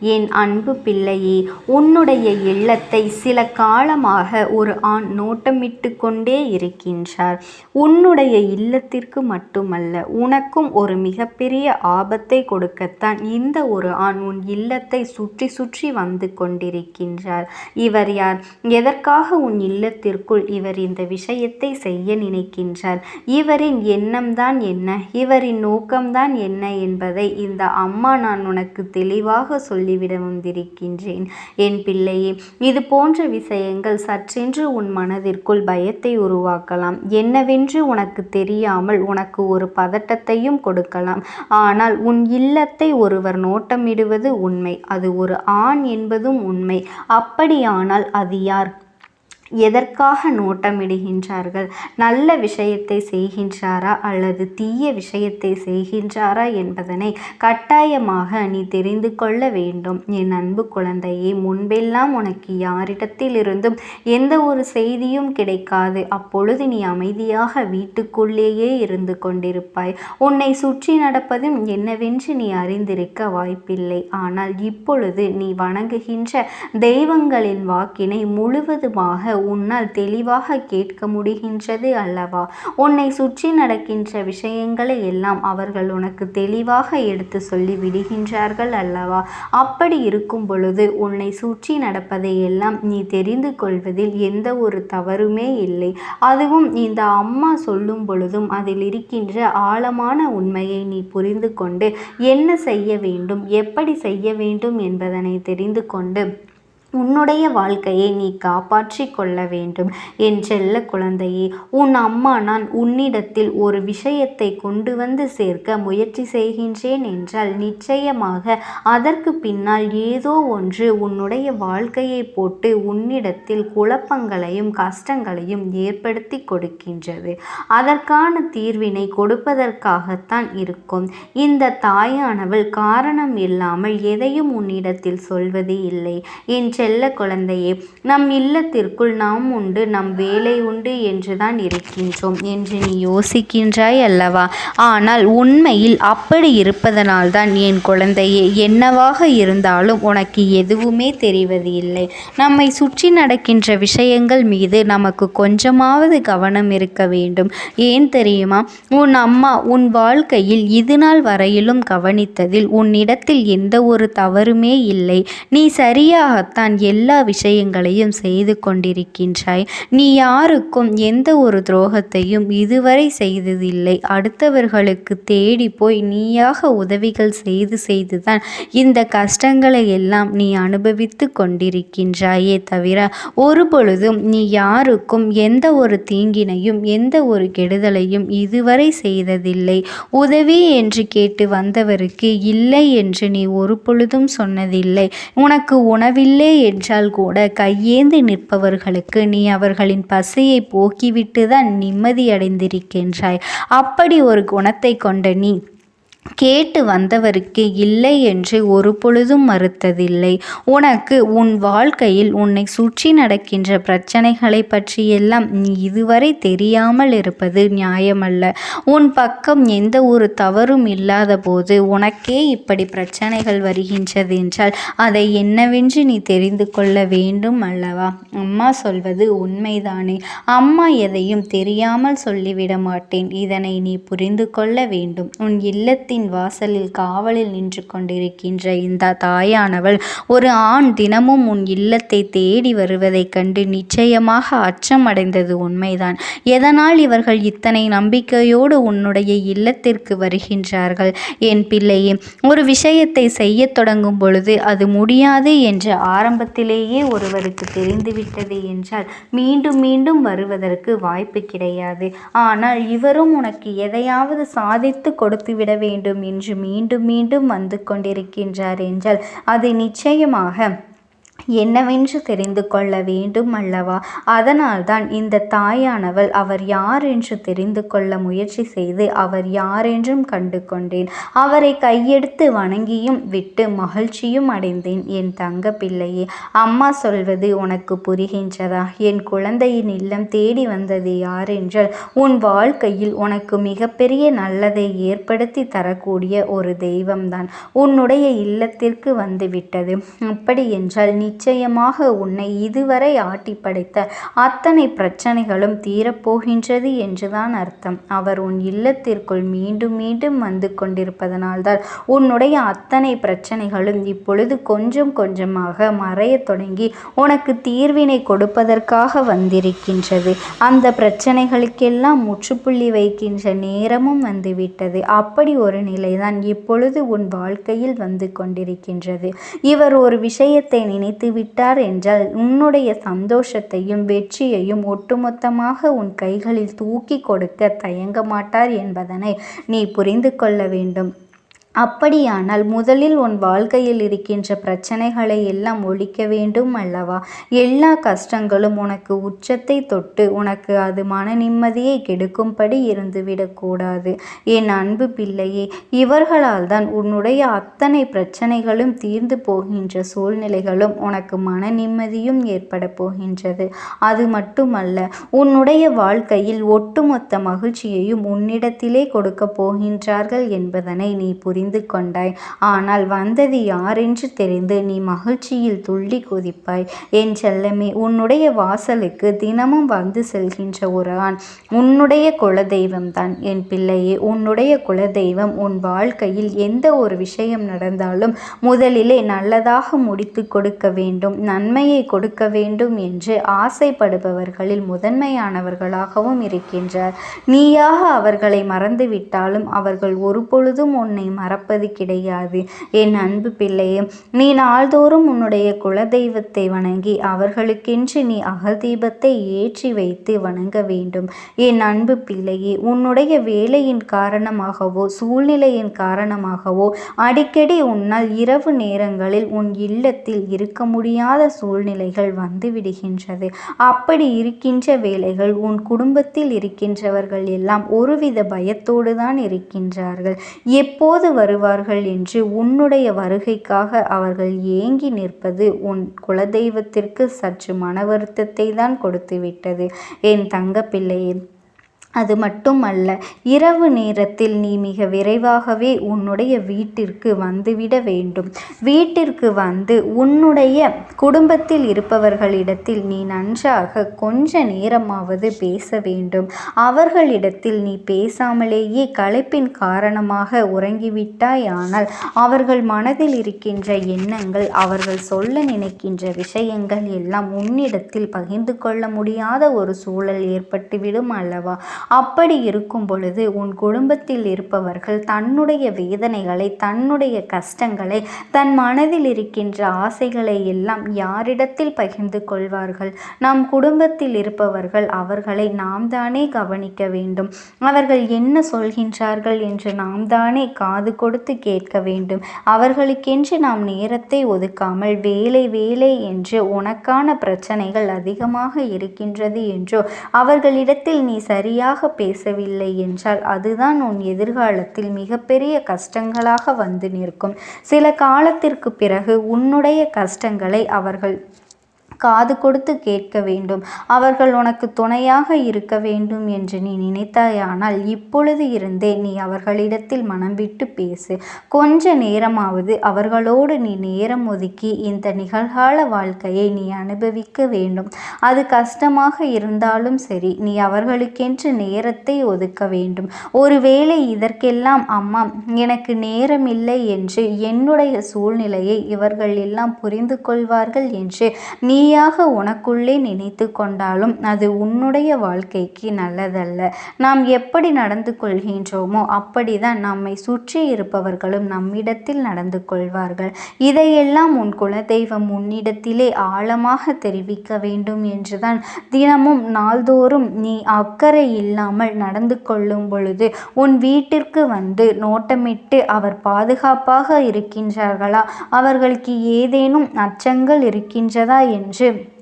என் அன்பு பிள்ளையே உன்னுடைய இல்லத்தை சில காலமாக ஒரு ஆண் நோட்டமிட்டு கொண்டே இருக்கின்றார். உன்னுடைய இல்லத்திற்கு மட்டுமல்ல உனக்கும் ஒரு மிகப்பெரிய ஆபத்தை கொடுக்கத்தான் இந்த ஒரு ஆண் உன் இல்லத்தை சுற்றி சுற்றி வந்து கொண்டிருக்கின்றார். இவர் யார்? எதற்காக உன் இல்லத்திற்குள் இவர் இவர் இந்த விஷயத்தை செய்ய நினைக்கின்றார்? இவரின் எண்ணம்தான் என்ன? இவரின் நோக்கம்தான் என்ன என்பதை இந்த அம்மா நான் உனக்கு தெளிவாக சொல்லிவிட வந்திருக்கின்றேன். என் பிள்ளையே இது போன்ற விஷயங்கள் சற்றென்று உன் மனதிற்குள் பயத்தை உருவாக்கலாம். என்னவென்று உனக்கு தெரியாமல் உனக்கு ஒரு பதட்டத்தையும் கொடுக்கலாம். ஆனால் உன் இல்லத்தை ஒருவர் நோட்டமிடுவது உண்மை. அது ஒரு ஆண் என்பதும் உண்மை. அப்படியானால் அது யார்? எதற்காக நோட்டமிடுகின்றார்கள்? நல்ல விஷயத்தை செய்கின்றாரா அல்லது தீய விஷயத்தை செய்கின்றாரா என்பதனை கட்டாயமாக நீ தெரிந்து கொள்ள வேண்டும். என் அன்பு குழந்தையே முன்பெல்லாம் உனக்கு யாரிடத்தில் இருந்தும் எந்த ஒரு செய்தியும் கிடைக்காது. அப்பொழுது நீ அமைதியாக வீட்டுக்குள்ளேயே இருந்து கொண்டிருப்பாய். உன்னை சுற்றி நடப்பதும் என்னவென்று நீ அறிந்திருக்க வாய்ப்பில்லை. ஆனால் இப்பொழுது நீ வணங்குகின்ற தெய்வங்களின் வாக்கினை முழுவதுமாக உன்னால் தெளிவாக கேட்க முடிகின்றது அல்லவா? உன்னை சுற்றி நடக்கின்ற விஷயங்களை எல்லாம் அவர்கள் உனக்கு தெளிவாக எடுத்து சொல்லி விடுகின்றார்கள் அல்லவா? அப்படி இருக்கும் பொழுது உன்னை சுற்றி நடப்பதை எல்லாம் நீ தெரிந்து கொள்வதில் எந்த ஒரு தவறுமே இல்லை. அதுவும் இந்த அம்மா சொல்லும் பொழுதும் அதில் இருக்கின்ற ஆழமான உண்மையை நீ புரிந்து கொண்டு என்ன செய்ய வேண்டும் எப்படி செய்ய வேண்டும் என்பதனை தெரிந்து கொண்டு உன்னுடைய வாழ்க்கையை நீ காப்பாற்றி கொள்ள வேண்டும். என் செல்ல குழந்தையே உன் அம்மா நான் உன்னிடத்தில் ஒரு விஷயத்தை கொண்டு வந்து சேர்க்க முயற்சி செய்கின்றேன் என்றால் நிச்சயமாக அதற்கு பின்னால் ஏதோ ஒன்று உன்னுடைய வாழ்க்கையை போட்டு உன்னிடத்தில் குழப்பங்களையும் கஷ்டங்களையும் ஏற்படுத்தி கொடுக்கின்றது. அதற்கான தீர்வினை கொடுப்பதற்காகத்தான் இருக்கும். இந்த தாயானவள் காரணம் இல்லாமல் எதையும் உன்னிடத்தில் சொல்வது இல்லை. என் செல்ல குழந்தையே நம் இல்லத்திற்குள் நாம் உண்டு நம் வேலை உண்டு என்றுதான் இருக்கின்றோம் என்று நீ யோசிக்கின்றாய் அல்லவா? ஆனால் உண்மையில் அப்படி இருப்பதனால்தான் என் குழந்தையே என்னவாக இருந்தாலும் உனக்கு எதுவுமே தெரிவது இல்லை நம்மை சுற்றி நடக்கின்ற விஷயங்கள் மீது நமக்கு கொஞ்சமாவது கவனம் இருக்க வேண்டும். ஏன் தெரியுமா? உன் அம்மா உன் வாழ்க்கையில் இது நாள் வரையிலும் கவனித்ததில் உன்னிடத்தில் எந்த ஒரு தவறுமே இல்லை. நீ சரியாகத்தான் நான் எல்லா விஷயங்களையும் செய்து கொண்டிருக்கின்றாய். நீ யாருக்கும் எந்த ஒரு துரோகத்தையும் இதுவரை செய்ததில்லை. அடுத்தவர்களுக்கு தேடி போய் நீயாக உதவிகள் செய்து செய்துதான் இந்த கஷ்டங்களை எல்லாம் நீ அனுபவித்து கொண்டிருக்கின்றாயே தவிர ஒரு பொழுதும் நீ யாருக்கும் எந்த ஒரு தீங்கினையும் எந்த ஒரு கெடுதலையும் இதுவரை செய்ததில்லை. உதவி என்று கேட்டு வந்தவருக்கு இல்லை என்று நீ ஒரு பொழுதும் சொன்னதில்லை. உனக்கு உணவில்லை என்றால் கூட கையேந்தி நிற்பவர்களுக்கு நீ அவர்களின் பசையை போக்கிவிட்டு தான் நிம்மதியடைந்திருக்கின்றாய் அப்படி ஒரு குணத்தை கொண்ட நீ கேட்டு வந்தவருக்கு இல்லை என்று ஒரு பொழுதும் மறுத்ததில்லை. உனக்கு உன் வாழ்க்கையில் உன்னை சுற்றி நடக்கின்ற பிரச்சனைகளை பற்றியெல்லாம் நீ இதுவரை தெரியாமல் இருப்பது நியாயமல்ல. உன் பக்கம் எந்த ஒரு தவறும் இல்லாத போது உனக்கே இப்படி பிரச்சனைகள் வருகின்றது என்றால் அதை என்னவென்று நீ தெரிந்து கொள்ள வேண்டும் அல்லவா? அம்மா சொல்வது உண்மைதானே. அம்மா எதையும் தெரியாமல் சொல்லிவிட மாட்டேன். இதனை நீ புரிந்து கொள்ள வேண்டும். உன் இல்லத்தில் இல்லத்தின் வாசலில் காவலில் நின்று கொண்டிருக்கின்ற இந்த தாயானவள் ஒரு ஆண் தினமும் உன் இல்லத்தை தேடி வருவதைக் கண்டு நிச்சயமாக அச்சமடைந்தது உண்மைதான். எதனால் இவர்கள் இத்தனை நம்பிக்கையோடு உன்னுடைய இல்லத்திற்கு வருகின்றார்கள்? என் பிள்ளையே ஒரு விஷயத்தை செய்ய தொடங்கும் பொழுது அது முடியாது என்று ஆரம்பத்திலேயே ஒருவருக்கு தெரிந்துவிட்டது என்றால் மீண்டும் மீண்டும் வருவதற்கு வாய்ப்பு கிடையாது. ஆனால் இவரும் உனக்கு எதையாவது சாதித்து கொடுத்துவிட வேண்டும் வேண்டும் என்று மீண்டும் மீண்டும் வந்து கொண்டிருக்கின்றார் என்றால் அது நிச்சயமாக என்னவென்று தெரிந்து கொள்ள வேண்டும் அல்லவா? அதனால்தான் இந்த தாயானவள் அவர் யார் என்று தெரிந்து கொள்ள முயற்சி செய்து அவர் யாரென்றும் கண்டு கொண்டேன் அவரை கையெடுத்து வணங்கியும் விட்டு மகிழ்ச்சியும் அடைந்தேன். என் தங்க பிள்ளையே அம்மா சொல்வது உனக்கு புரிகின்றதா? என் குழந்தையின் இல்லம் தேடி வந்தது யாரென்றால் உன் வாழ்க்கையில் உனக்கு மிகப்பெரிய நல்லதை ஏற்படுத்தி தரக்கூடிய ஒரு தெய்வம்தான். உன்னுடைய இல்லத்திற்கு வந்து விட்டது. அப்படி என்றால் நிச்சயமாக உன்னை இதுவரை ஆட்டி படைத்த அத்தனை பிரச்சனைகளும் தீரப்போகின்றது என்றுதான் அர்த்தம். அவர் உன் இல்லத்திற்குள் மீண்டும் மீண்டும் வந்து கொண்டிருப்பதனால்தான் உன்னுடைய அத்தனை பிரச்சனைகளும் இப்பொழுது கொஞ்சம் கொஞ்சமாக மறையத் தொடங்கி உனக்கு தீர்வினை கொடுப்பதற்காக வந்திருக்கின்றது. அந்த பிரச்சனைகளுக்கெல்லாம் முற்றுப்புள்ளி வைக்கின்ற நேரமும் வந்துவிட்டது. அப்படி ஒரு நிலைதான் இப்பொழுது உன் வாழ்க்கையில் வந்து கொண்டிருக்கின்றது. இவர் ஒரு விஷயத்தை நினைத்து விட்டார் என்றால் உன்னுடைய சந்தோஷத்தையும் வெற்றியையும் ஒட்டுமொத்தமாக உன் கைகளில் தூக்கி கொடுக்க தயங்க மாட்டார் என்பதனை நீ புரிந்து கொள்ள வேண்டும். அப்படியானால் முதலில் உன் வாழ்க்கையில் இருக்கின்ற பிரச்சனைகளை எல்லாம் ஒழிக்க வேண்டும் அல்லவா? எல்லா கஷ்டங்களும் உனக்கு உச்சத்தை தொட்டு உனக்கு அது மன நிம்மதியை கெடுக்கும்படி இருந்துவிடக்கூடாது என் அன்பு பிள்ளையே இவர்களால் தான் உன்னுடைய அத்தனை பிரச்சனைகளும் தீர்ந்து போகின்ற சூழ்நிலைகளும் உனக்கு மன நிம்மதியும் ஏற்பட போகின்றது. அது மட்டுமல்ல உன்னுடைய வாழ்க்கையில் ஒட்டுமொத்த மகிழ்ச்சியையும் உன்னிடத்திலே கொடுக்க போகின்றார்கள் என்பதனை நீ புரிந்து தெரிந்து கொண்டாய். ஆனால் வந்தது யாரென்று தெரிந்து நீ மகிழ்ச்சியில் துள்ளி குதிப்பாய். என் செல்லமே உன்னுடைய வாசலுக்கு தினமும் வந்து செல்கின்ற ஒரு ஆண். உன்னுடைய குலதெய்வம்தான் என் பிள்ளையே உன்னுடைய குலதெய்வம் உன் வாழ்க்கையில் எந்த ஒரு விஷயம் நடந்தாலும் முதலிலே நல்லதாக முடித்து கொடுக்க வேண்டும் நன்மையை கொடுக்க வேண்டும் என்று ஆசைப்படுபவர்களில் முதன்மையானவர்களாகவும் இருக்கின்றார். நீயாக அவர்களை மறந்துவிட்டாலும் அவர்கள் ஒருபொழுதும் உன்னை மற மறப்பது கிடையாது. என் அன்பு பிள்ளையே நீ நாள்தோறும் உன்னுடைய குலதெய்வத்தை வணங்கி அவர்களுக்கென்று நீ அகதீபத்தை ஏற்றி வைத்து வணங்க வேண்டும். என் அன்பு பிள்ளையே உன்னுடைய வேலையின் காரணமாகவோ சூழ்நிலையின் காரணமாகவோ அடிக்கடி உன்னால் இரவு நேரங்களில் உன் இல்லத்தில் இருக்க முடியாத சூழ்நிலைகள் வந்து விடுகின்றது. அப்படி இருக்கின்ற வேலைகள் உன் குடும்பத்தில் இருக்கின்றவர்கள் எல்லாம் ஒருவித பயத்தோடு தான் இருக்கின்றார்கள். எப்போது வருவார்கள் என்று உன்னுடைய வருகைக்காக அவர்கள் ஏங்கி நிற்பது உன் குலதெய்வத்திற்கு சற்று மன வருத்தத்தை தான் கொடுத்துவிட்டது. என் தங்க பிள்ளையே அது மட்டுமல்ல இரவு நேரத்தில் நீ மிக விரைவாகவே உன்னுடைய வீட்டிற்கு வந்துவிட வேண்டும். வீட்டிற்கு வந்து உன்னுடைய குடும்பத்தில் இருப்பவர்களிடத்தில் நீ நன்றாக கொஞ்ச நேரமாவது பேச வேண்டும். அவர்களிடத்தில் நீ பேசாமலேயே களைப்பின் காரணமாக உறங்கிவிட்டாய் ஆனால் அவர்கள் மனதில் இருக்கின்ற எண்ணங்கள் அவர்கள் சொல்ல நினைக்கின்ற விஷயங்கள் எல்லாம் உன்னிடத்தில் பகிர்ந்து கொள்ள முடியாத ஒரு சூழல் ஏற்பட்டுவிடும் அல்லவா? அப்படி இருக்கும் பொழுது உன் குடும்பத்தில் இருப்பவர்கள் தன்னுடைய வேதனைகளை தன்னுடைய கஷ்டங்களை தன் மனதில் இருக்கின்ற ஆசைகளை எல்லாம் யாரிடத்தில் பகிர்ந்து கொள்வார்கள்? நம் குடும்பத்தில் இருப்பவர்கள் அவர்களை நாம் தானே கவனிக்க வேண்டும். அவர்கள் என்ன சொல்கின்றார்கள் என்று நாம் தானே காது கொடுத்து கேட்க வேண்டும். அவர்களுக்கென்று நாம் நேரத்தை ஒதுக்காமல் வேலை வேலை என்று உனக்கான பிரச்சனைகள் அதிகமாக இருக்கின்றது என்றோ அவர்களிடத்தில் நீ சரியாக சரியாக பேசவில்லை என்றால் அதுதான் உன் எதிர்காலத்தில் மிகப்பெரிய கஷ்டங்களாக வந்து நிற்கும். சில காலத்திற்கு பிறகு உன்னுடைய கஷ்டங்களை அவர்கள் காது கொடுத்து கேட்க வேண்டும். அவர்கள் உனக்கு துணையாக இருக்க வேண்டும் என்று நீ நினைத்தாயானால் இப்பொழுது இருந்தே நீ அவர்களிடத்தில் மனம் விட்டு பேசு. கொஞ்ச நேரமாவது அவர்களோடு நீ நேரம் ஒதுக்கி இந்த நிகழ்கால வாழ்க்கையை நீ அனுபவிக்க வேண்டும். அது கஷ்டமாக இருந்தாலும் சரி நீ அவர்களுக்கென்று நேரத்தை ஒதுக்க வேண்டும். ஒருவேளை இதற்கெல்லாம் அம்மா எனக்கு நேரம் இல்லை என்று என்னுடைய சூழ்நிலையை இவர்கள் எல்லாம் புரிந்து கொள்வார்கள் என்று நீ நீயாக உனக்குள்ளே நினைத்து கொண்டாலும் அது உன்னுடைய வாழ்க்கைக்கு நல்லதல்ல. நாம் எப்படி நடந்து கொள்கின்றோமோ அப்படிதான் நம்மை சுற்றி இருப்பவர்களும் நம்மிடத்தில் நடந்து கொள்வார்கள். இதையெல்லாம் உன் குலதெய்வம் உன்னிடத்திலே ஆழமாக தெரிவிக்க வேண்டும் என்றுதான் தினமும் நாள்தோறும் நீ அக்கறை இல்லாமல் நடந்து கொள்ளும் பொழுது உன் வீட்டிற்கு வந்து நோட்டமிட்டு அவர் பாதுகாப்பாக இருக்கின்றார்களா? அவர்களுக்கு ஏதேனும் அச்சங்கள் இருக்கின்றதா என்று Cimcim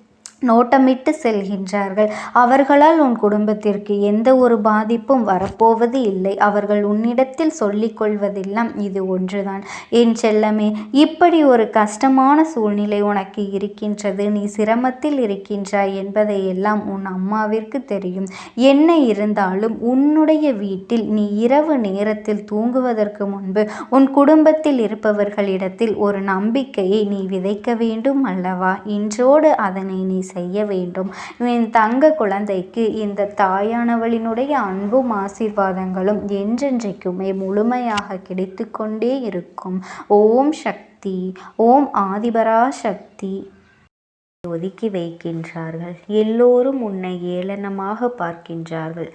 நோட்டமிட்டு செல்கின்றார்கள். அவர்களால் உன் குடும்பத்திற்கு எந்த ஒரு பாதிப்பும் வரப்போவது இல்லை. அவர்கள் உன்னிடத்தில் சொல்லிக் கொள்வதெல்லாம் இது ஒன்றுதான். என் செல்லமே இப்படி ஒரு கஷ்டமான சூழ்நிலை உனக்கு இருக்கின்றது. நீ சிரமத்தில் இருக்கின்றாய் என்பதையெல்லாம் உன் அம்மாவிற்கு தெரியும். என்ன இருந்தாலும் உன்னுடைய வீட்டில் நீ இரவு நேரத்தில் தூங்குவதற்கு முன்பு உன் குடும்பத்தில் இருப்பவர்களிடத்தில் ஒரு நம்பிக்கையை நீ விதைக்க வேண்டும் அல்லவா? இன்றோடு அதனை நீ செய்ய வேண்டும். என் தங்க குழந்தைக்கு இந்த தாயானவளினுடைய அன்பும் ஆசீர்வாதங்களும் என்றென்றைக்குமே முழுமையாக கிடைத்து கொண்டே இருக்கும். ஓம் சக்தி ஓம் ஆதிபரா சக்தி ஒதுக்கி வைக்கின்றார்கள். எல்லோரும் உன்னை ஏளனமாக பார்க்கின்றார்கள்.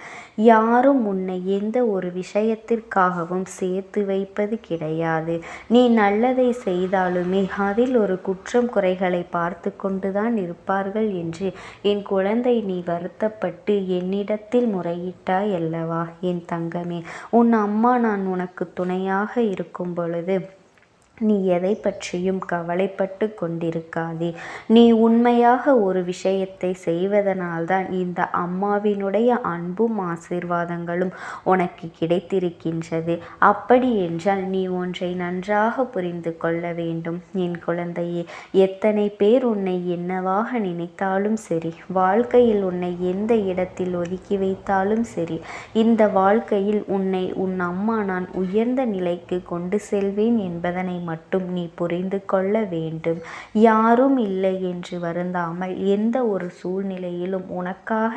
யாரும் உன்னை எந்த ஒரு விஷயத்திற்காகவும் சேர்த்து வைப்பது கிடையாது. நீ நல்லதை செய்தாலுமே அதில் ஒரு குற்றம் குறைகளை பார்த்து கொண்டுதான் இருப்பார்கள் என்று என் குழந்தை நீ வருத்தப்பட்டு என்னிடத்தில் முறையிட்டாய் அல்லவா? என் தங்கமே உன் அம்மா நான் உனக்கு துணையாக இருக்கும் பொழுது நீ எதை பற்றியும் கவலைப்பட்டு கொண்டிருக்காதே. நீ உண்மையாக ஒரு விஷயத்தை செய்வதனால்தான் இந்த அம்மாவினுடைய அன்பும் ஆசீர்வாதங்களும் உனக்கு கிடைத்திருக்கின்றது. அப்படி என்றால் நீ ஒன்றை நன்றாக புரிந்து கொள்ள வேண்டும். என் குழந்தையே எத்தனை பேர் உன்னை என்னவாக நினைத்தாலும் சரி வாழ்க்கையில் உன்னை எந்த இடத்தில் ஒதுக்கி வைத்தாலும் சரி இந்த வாழ்க்கையில் உன்னை உன் அம்மா நான் உயர்ந்த நிலைக்கு கொண்டு செல்வேன் என்பதனை மட்டும் நீ புரிந்து கொள்ள வேண்டும். யாரும் இல்லை என்று வருந்தாமல் எந்த ஒரு சூழ்நிலையிலும் உனக்காக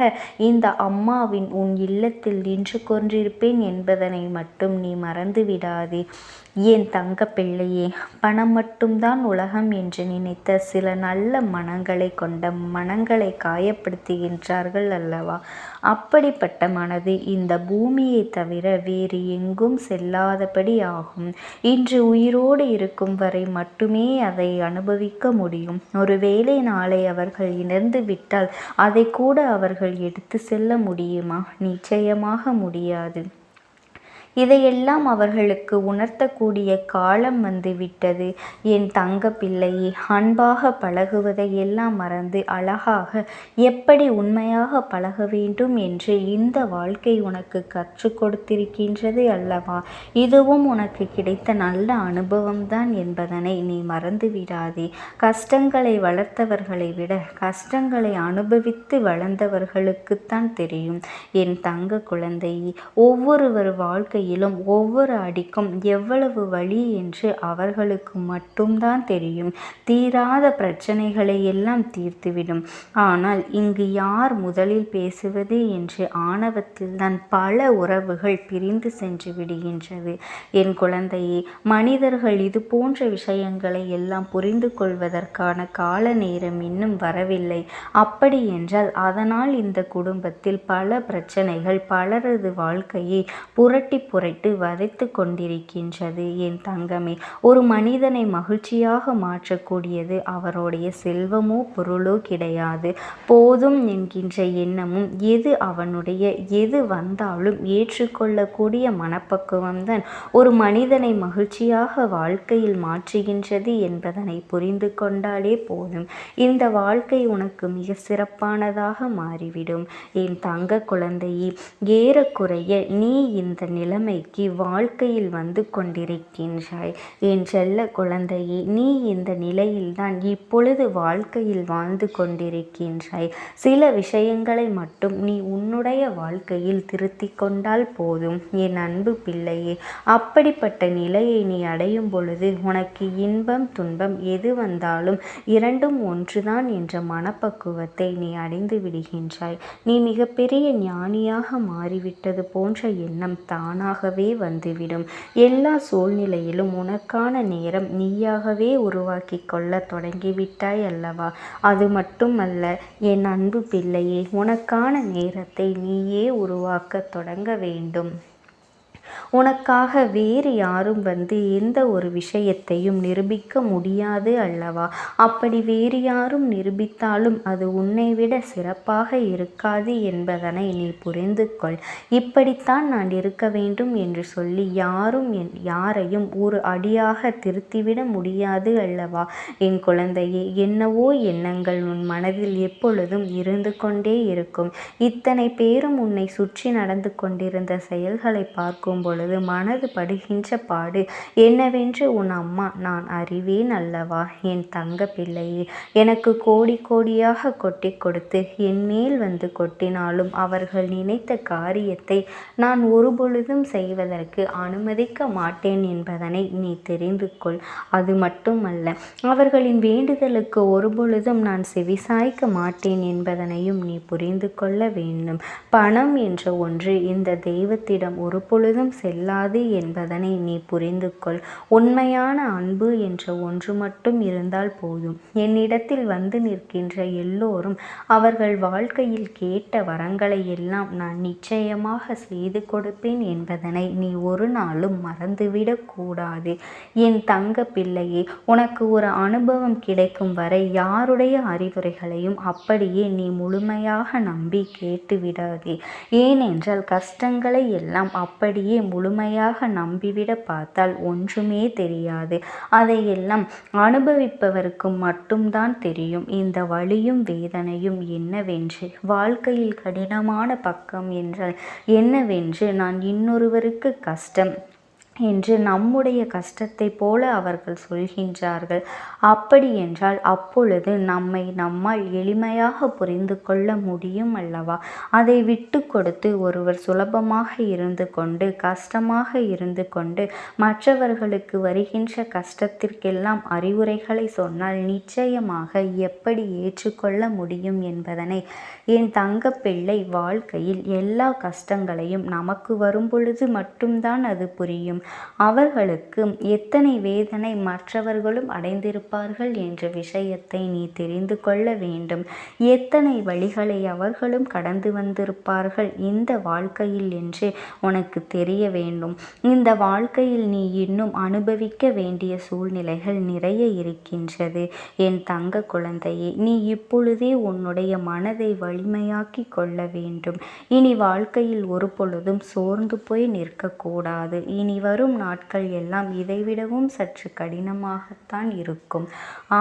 இந்த அம்மாவின் உன் இல்லத்தில் நின்று கொண்டிருப்பேன் என்பதனை மட்டும் நீ மறந்து விடாதே என் தங்க பிள்ளையே? பணம் மட்டும்தான் உலகம் என்று நினைத்த சில நல்ல மனங்களை கொண்ட மனங்களை காயப்படுத்துகின்றார்கள் அல்லவா? அப்படிப்பட்ட மனது இந்த பூமியை தவிர வேறு எங்கும் செல்லாதபடி ஆகும். இன்று உயிரோடு இருக்கும் வரை மட்டுமே அதை அனுபவிக்க முடியும். ஒருவேளை நாளை அவர்கள் இணர்ந்து விட்டால் அதை கூட அவர்கள் எடுத்து செல்ல முடியுமா? நிச்சயமாக முடியாது. இதையெல்லாம் அவர்களுக்கு உணர்த்தக்கூடிய காலம் வந்துவிட்டது. என் தங்க பிள்ளையே அன்பாக பழகுவதை எல்லாம் மறந்து அழகாக எப்படி உண்மையாக பழக வேண்டும் என்று இந்த வாழ்க்கை உனக்கு கற்றுக் கொடுத்திருக்கின்றது அல்லவா? இதுவும் உனக்கு கிடைத்த நல்ல அனுபவம்தான் என்பதனை நீ மறந்து விடாதே கஷ்டங்களை வளர்த்தவர்களை விட கஷ்டங்களை அனுபவித்து வளர்ந்தவர்களுக்குத்தான் தெரியும். என் தங்க குழந்தை ஒவ்வொருவர் வாழ்க்கை வாழ்க்கையிலும் ஒவ்வொரு அடிக்கும் எவ்வளவு வழி என்று அவர்களுக்கு மட்டும்தான் தெரியும். தீராத பிரச்சனைகளை எல்லாம் தீர்த்துவிடும். ஆனால் இங்கு யார் முதலில் பேசுவது என்று ஆணவத்தில் தான் பல உறவுகள் பிரிந்து சென்று விடுகின்றது. என் குழந்தையே மனிதர்கள் இது போன்ற விஷயங்களை எல்லாம் புரிந்து கொள்வதற்கான கால நேரம் இன்னும் வரவில்லை. அப்படி என்றால் அதனால் இந்த குடும்பத்தில் பல பிரச்சனைகள் பலரது வாழ்க்கையை புரட்டி புரட்டு வதைத்து கொண்டிருக்கின்றது என் தங்கமே. ஒரு மனிதனை மகிழ்ச்சியாக மாற்றக்கூடியது அவருடைய செல்வமோ பொருளோ கிடையாது. போதும் என்கின்ற எண்ணமும் எது அவனுடைய எது வந்தாலும் ஏற்றுக்கொள்ளக்கூடிய மனப்பக்குவம்தான். ஒரு மனிதனை மகிழ்ச்சியாக வாழ்க்கையில் மாற்றுகின்றது என்பதனை புரிந்து கொண்டாலே போதும். இந்த வாழ்க்கை உனக்கு மிக சிறப்பானதாக மாறிவிடும். என் தங்க குழந்தையே ஏறக்குறைய நீ இந்த நிலைமை நிலைமைக்கு வாழ்க்கையில் வந்து கொண்டிருக்கின்றாய். என் செல்ல குழந்தையே நீ இந்த நிலையில்தான் இப்பொழுது வாழ்க்கையில் வாழ்ந்து கொண்டிருக்கின்றாய். சில விஷயங்களை மட்டும் நீ உன்னுடைய வாழ்க்கையில் திருத்தி கொண்டால் போதும் என் அன்பு பிள்ளையே. அப்படிப்பட்ட நிலையை நீ அடையும் பொழுது உனக்கு இன்பம் துன்பம் எது வந்தாலும் இரண்டும் ஒன்றுதான் என்ற மனப்பக்குவத்தை நீ அடைந்து விடுகின்றாய். நீ மிகப்பெரிய ஞானியாக மாறிவிட்டது போன்ற எண்ணம் தானாக தானாகவே வந்துவிடும். எல்லா சூழ்நிலையிலும் உனக்கான நேரம் நீயாகவே உருவாக்கி கொள்ள தொடங்கிவிட்டாய் அல்லவா? அது மட்டுமல்ல என் அன்பு பிள்ளையே உனக்கான நேரத்தை நீயே உருவாக்கத் தொடங்க வேண்டும். உனக்காக வேறு யாரும் வந்து எந்த ஒரு விஷயத்தையும் நிரூபிக்க முடியாது அல்லவா? அப்படி வேறு யாரும் நிரூபித்தாலும் அது உன்னை விட சிறப்பாக இருக்காது என்பதனை நீ புரிந்து கொள். இப்படித்தான் நான் இருக்க வேண்டும் என்று சொல்லி யாரும் என் யாரையும் ஒரு அடியாக திருத்திவிட முடியாது அல்லவா? என் குழந்தையே என்னவோ எண்ணங்கள் உன் மனதில் எப்பொழுதும் இருந்து கொண்டே இருக்கும். இத்தனை பேரும் உன்னை சுற்றி நடந்து கொண்டிருந்த செயல்களை பார்க்கும் பொழுது மனது படுகின்ற பாடு என்னவென்று உன் அம்மா நான் அறிவேன் அல்லவா? என் தங்க பிள்ளையே எனக்கு கோடி கோடியாக கொட்டி கொடுத்து என் மேல் வந்து கொட்டினாலும் அவர்கள் நினைத்த காரியத்தை நான் ஒருபொழுதும் செய்வதற்கு அனுமதிக்க மாட்டேன் என்பதனை நீ தெரிந்து கொள். அது மட்டுமல்ல அவர்களின் வேண்டுதலுக்கு ஒருபொழுதும் நான் செவிசாய்க்க மாட்டேன் என்பதனையும் நீ புரிந்து கொள்ள வேண்டும். பணம் என்ற ஒன்று இந்த தெய்வத்திடம் ஒரு பொழுதும் செல்லாது என்பதனை நீ புரிந்து கொள் உண்மையான அன்பு என்ற ஒன்று மட்டும் இருந்தால் போதும். என்னிடத்தில் வந்து நிற்கின்ற எல்லோரும் அவர்கள் வாழ்க்கையில் கேட்ட வரங்களை எல்லாம் நான் நிச்சயமாக செய்து கொடுப்பேன் என்பதனை நீ ஒரு நாளும் மறந்துவிடக்கூடாது என் தங்க பிள்ளையே உனக்கு ஒரு அனுபவம் கிடைக்கும் வரை யாருடைய அறிவுரைகளையும் அப்படியே நீ முழுமையாக நம்பி கேட்டுவிடாதே. ஏனென்றால் கஷ்டங்களை எல்லாம் அப்படியே முழுமையாக நம்பிவிட பார்த்தால் ஒன்றுமே தெரியாது. அதையெல்லாம் அனுபவிப்பவருக்கு மட்டும்தான் தெரியும். இந்த வழியும் வேதனையும் என்னவென்று வாழ்க்கையில் கடினமான பக்கம் என்றால் என்னவென்று நான் இன்னொருவருக்கு கஷ்டம் என்று நம்முடைய கஷ்டத்தை போல அவர்கள் சொல்கின்றார்கள். அப்படி என்றால் அப்பொழுது நம்மை நம்மால் எளிமையாக புரிந்து கொள்ள முடியும் அல்லவா? அதை விட்டு கொடுத்து ஒருவர் சுலபமாக இருந்து கொண்டு கஷ்டமாக இருந்து கொண்டு மற்றவர்களுக்கு வருகின்ற கஷ்டத்திற்கெல்லாம் அறிவுரைகளை சொன்னால் நிச்சயமாக எப்படி ஏற்றுக்கொள்ள முடியும் என்பதனை என் தங்கப்பிள்ளை வாழ்க்கையில் எல்லா கஷ்டங்களையும் நமக்கு வரும் பொழுது மட்டும்தான் அது புரியும். அவர்களுக்கு எத்தனை வேதனை மற்றவர்களும் அடைந்திருப்பார்கள் என்ற விஷயத்தை நீ தெரிந்து கொள்ள வேண்டும். எத்தனை வழிகளை அவர்களும் கடந்து வந்திருப்பார்கள் இந்த வாழ்க்கையில் என்று உனக்கு தெரிய வேண்டும். இந்த வாழ்க்கையில் நீ இன்னும் அனுபவிக்க வேண்டிய சூழ்நிலைகள் நிறைய இருக்கின்றது. என் தங்க குழந்தையே நீ இப்பொழுதே உன்னுடைய மனதை வலிமையாக்கி கொள்ள வேண்டும். இனி வாழ்க்கையில் ஒரு பொழுதும் சோர்ந்து போய் நிற்கக்கூடாது. இனி வரும் நாட்கள் எல்லாம் இதைவிடவும் சற்று கடினமாகத்தான் இருக்கும்.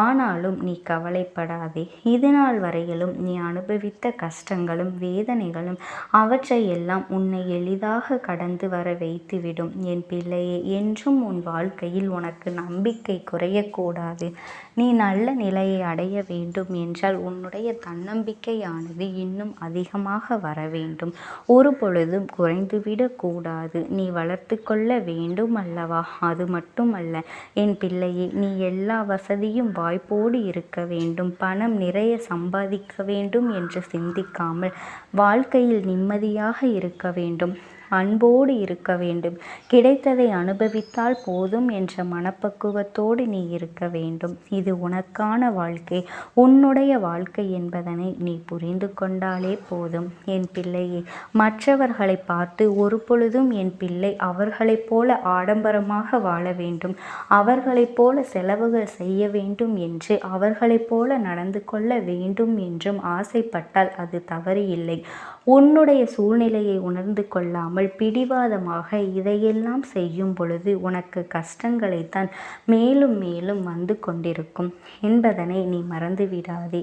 ஆனாலும் நீ கவலைப்படாதே. இதுநாள் வரையிலும் நீ அனுபவித்த கஷ்டங்களும் வேதனைகளும் அவற்றையெல்லாம் உன்னை எளிதாக கடந்து வர வைத்துவிடும். என் பிள்ளையே என்றும் உன் வாழ்க்கையில் உனக்கு நம்பிக்கை குறையக்கூடாது. நீ நல்ல நிலையை அடைய வேண்டும் என்றால் உன்னுடைய தன்னம்பிக்கையானது இன்னும் அதிகமாக வர வேண்டும். ஒரு பொழுதும் குறைந்துவிடக்கூடாது. நீ வளர்த்து கொள்ள வேண்டும் வேண்டும் அல்லவா அது மட்டுமல்ல என் பிள்ளையே நீ எல்லா வசதியும் வாய்ப்போடு இருக்க வேண்டும். பணம் நிறைய சம்பாதிக்க வேண்டும் என்று சிந்திக்காமல் வாழ்க்கையில் நிம்மதியாக இருக்க வேண்டும். அன்போடு இருக்க வேண்டும். கிடைத்ததை அனுபவித்தால் போதும் என்ற மனப்பக்குவத்தோடு நீ இருக்க வேண்டும். இது உனக்கான வாழ்க்கை. உன்னுடைய வாழ்க்கை என்பதனை நீ புரிந்து கொண்டாலே போதும். என் பிள்ளையே மற்றவர்களை பார்த்து ஒரு பொழுதும் என் பிள்ளை அவர்களைப் போல ஆடம்பரமாக வாழ வேண்டும். அவர்களைப் போல செலவுகள் செய்ய வேண்டும் என்று அவர்களைப் போல நடந்து கொள்ள வேண்டும் என்றும் ஆசைப்பட்டால் அது தவறு இல்லை உன்னுடைய சூழ்நிலையை உணர்ந்து கொள்ளாமல் பிடிவாதமாக இதையெல்லாம் செய்யும் பொழுது உனக்கு கஷ்டங்களைத்தான் மேலும் மேலும் வந்து கொண்டிருக்கும் என்பதனை நீ மறந்துவிடாதே.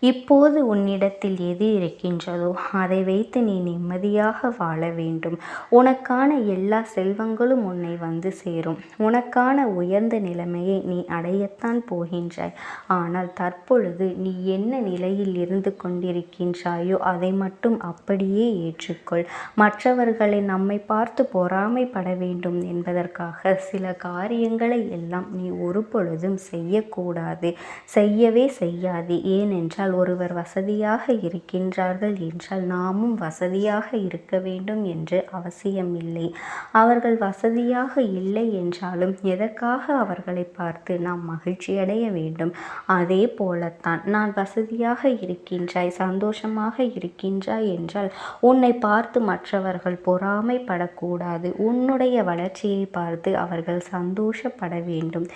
இப்போது உன்னிடத்தில் எது இருக்கின்றதோ அதை வைத்து நீ நிம்மதியாக வாழ வேண்டும். உனக்கான எல்லா செல்வங்களும் உன்னை வந்து சேரும். உனக்கான உயர்ந்த நிலைமையை நீ அடையத்தான் போகின்றாய். ஆனால் தற்பொழுது நீ என்ன நிலையில் இருந்து கொண்டிருக்கின்றாயோ அதை மட்டும் அப்படியே ஏற்றுக்கொள். மற்றவர்களை நம்மை பார்த்து பொறாமைப்பட வேண்டும் என்பதற்காக சில காரியங்களை எல்லாம் நீ ஒரு பொழுதும் செய்யக்கூடாது. செய்யவே செய்யாது. ஏனெனில் என்றால் ஒருவர் வசதியாக இருக்கின்றார்கள் என்றால் நாமும் வசதியாக இருக்க வேண்டும் என்று அவசியமில்லை. அவர்கள் வசதியாக இல்லை என்றாலும் எதற்காக அவர்களை பார்த்து நாம் மகிழ்ச்சியடைய வேண்டும்? அதே போலத்தான் நான் வசதியாக இருக்கின்றாய் சந்தோஷமாக இருக்கின்றாய் என்றால் உன்னை பார்த்து மற்றவர்கள் பொறாமைப்படக்கூடாது. உன்னுடைய வளர்ச்சியை பார்த்து அவர்கள் சந்தோஷப்பட வேண்டும்.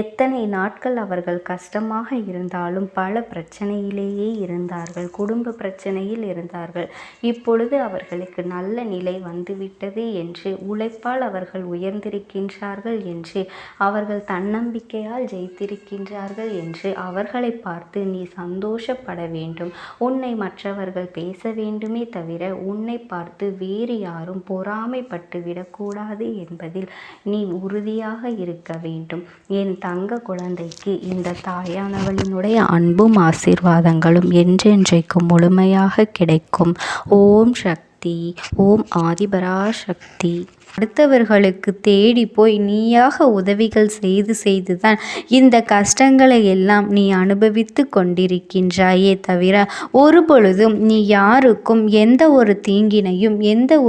எத்தனை நாட்கள் அவர்கள் கஷ்டமாக இருந்தாலும் பல பிரச்சனை பிரச்சனையிலேயே இருந்தார்கள் குடும்ப பிரச்சனையில் இருந்தார்கள். இப்பொழுது அவர்களுக்கு நல்ல நிலை வந்துவிட்டது என்று உழைப்பால் அவர்கள் உயர்ந்திருக்கின்றார்கள் என்று அவர்கள் தன்னம்பிக்கையால் ஜெயித்திருக்கின்றார்கள் என்று அவர்களை பார்த்து நீ சந்தோஷப்பட வேண்டும். உன்னை மற்றவர்கள் பேச வேண்டுமே தவிர உன்னை பார்த்து வேறு யாரும் பொறாமைப்பட்டு விடக்கூடாது என்பதில் நீ உறுதியாக இருக்க வேண்டும். என் தங்க குழந்தைக்கு இந்த தாயானவளினுடைய அன்பும் ஆசை ஆசீர்வாதங்களும் என்றென்றைக்கும் முழுமையாக கிடைக்கும். ஓம் சக்தி ஓம் ஆதிபரா சக்தி அடுத்தவர்களுக்கு தேடி போய் நீயாக உதவிகள் செய்து செய்துதான் இந்த கஷ்டங்களை எல்லாம் நீ அனுபவித்து கொண்டிருக்கின்றாயே தவிர ஒரு பொழுதும் நீ யாருக்கும் எந்த ஒரு தீங்கினையும் எந்த